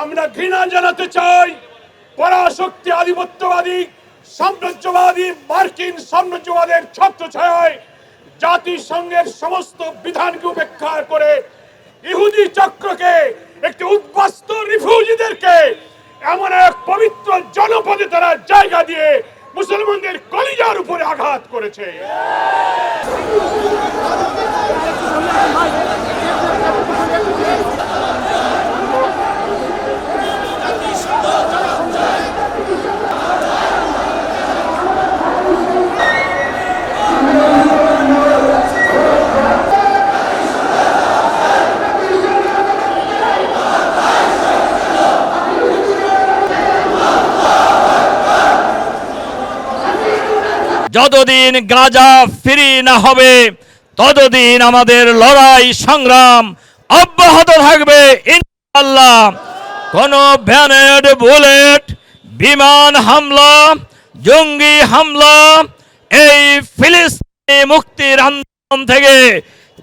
আমরা ঘৃণা জানাতে চাই পরাশক্তি আধিপত্যবাদী, সাম্রাজ্যবাদী, মার্কিন সাম্রাজ্যবাদের ছত্রছায়ায় জাতিসংঘের সমস্ত বিধানকে উপেক্ষা করে ইহুদি চক্রকে আঘাত করেছে। যতদিন গাজা ফ্রি না হবে, ততদিন আমাদের লড়াই সংগ্রাম অব্যাহত থাকবে, ইনশাআল্লাহ। কোন ব্যানেড, বুলেট, বিমান হামলা, জঙ্গি হামলা, এই ফিলিস্তিনি মুক্তির আন্দোলন থেকে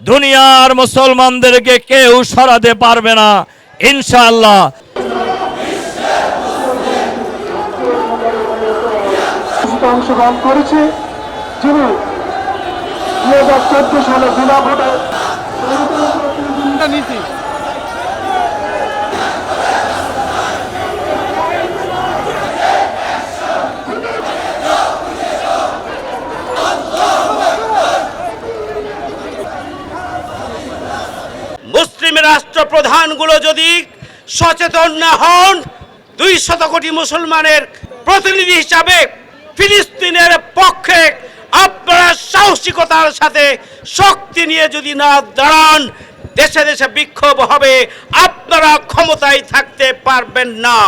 দুনিয়ার মুসলমানদেরকে কেউ সরাতে পারবে না, ইনশাআল্লাহ। অংশগ্রহণ করেছে, যিনি দুই হাজার চোদ্দ সালে বিনা ভোটে মুসলিম রাষ্ট্র প্রধানগুলো যদি সচেতন না হন, দুই শত কোটি মুসলমানের প্রতিনিধি হিসাবে ফিলিস্তিনের পক্ষে আপনারা সাহসিকতার সাথে শক্তি নিয়ে যদি না দাঁড়ান, দেশে দেশে বিক্ষোভ হবে, আপনারা ক্ষমতায় থাকতে পারবেন না।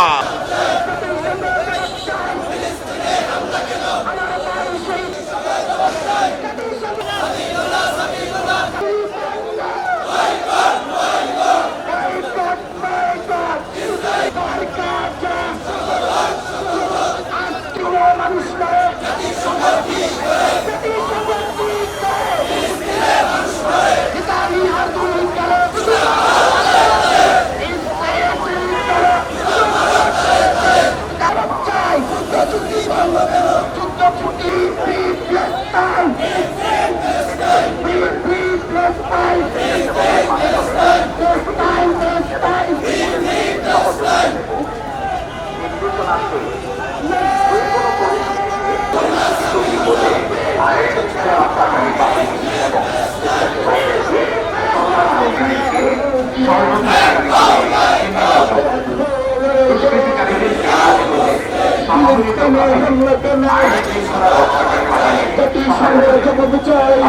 চাই